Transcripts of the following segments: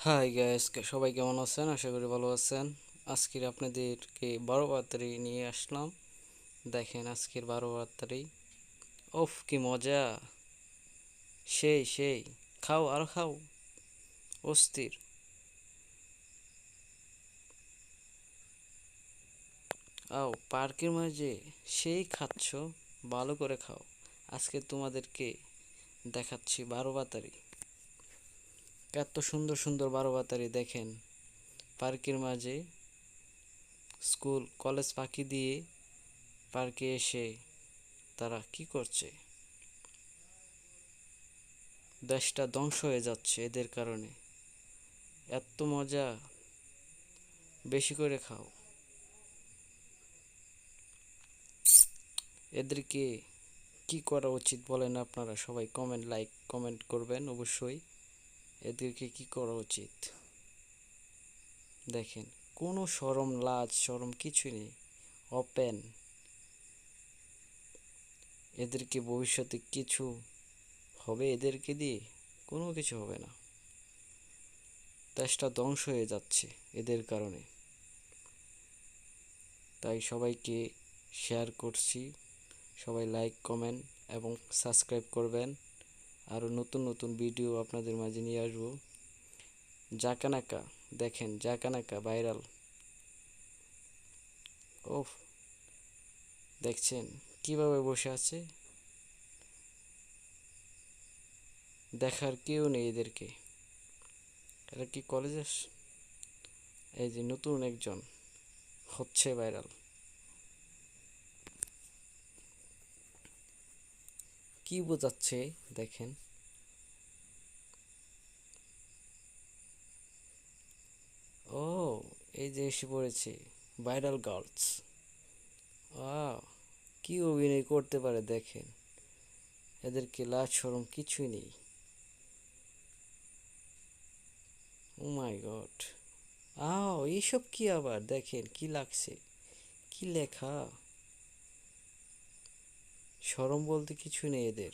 High gas সবাই কেমন আছেন? আশা করি ভালো আছেন। আজকের আপনাদেরকে বারো বার্তারি নিয়ে আসলাম। দেখেন আজকের বারো বার্তারি ওফ, কি মজা। সেই সেই। খাও, আর খাও। অস্থির। আও, পার্কের মাঝে সেই খাচ্ছ, ভালো করে খাও। আজকে তোমাদেরকে দেখাচ্ছি বারো বাতারি এত সুন্দর সুন্দর বারো বাতারি দেখেন। পার্কের মাঝে স্কুল, কলেজ পাখি দিয়ে পার্কে এসে তারা কি করছে? দেশটা ধ্বংস হয়ে যাচ্ছে এদের কারণে। এত মজা। বেশি করে খাও। এদেরকে কি করা উচিত বলেন আপনারা সবাই? কমেন্ট, লাইক, কমেন্ট করবেন অবশ্যই। এদেরকে কি করা উচিত? দেখেন, কোনো সরম, লাজ, সরম কিছু নেই। ওপেন এদেরকে ভবিষ্যতে কিছু হবে এদেরকে দিয়ে? কোনো কিছু হবে না। দেশটা ধ্বংস হয়ে যাচ্ছে এদের কারণে। তাই সবাইকে শেয়ার করছি। সবাই লাইক কমেন্ট এবং সাবস্ক্রাইব করবেন। আরও নতুন নতুন ভিডিও আপনাদের মাঝে নিয়ে আসব। জাকানাকা, দেখেন জাকানাকা ভাইরাল ও দেখছেন? কীভাবে বসে আছে? দেখার কেউ নেই এদেরকে। এরা কি কলেজে এই যে নতুন একজন, হচ্ছে ভাইরাল কি বোঝাচ্ছে? দেখেন। ও, এই যে এসে পড়েছে ভাইরাল গার্লস কি অভিনয় করতে পারে, দেখেন। এদেরকে লাজ সরম কিছুই নেই। Oh my God. আও এইসব কি আবার? দেখেন, কি লাগছে? কি লেখা? সরম বলতে কিছু নেই এদের।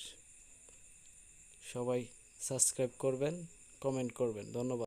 সবাই সাবস্ক্রাইব করবেন কমেন্ট করবেন। ধন্যবাদ।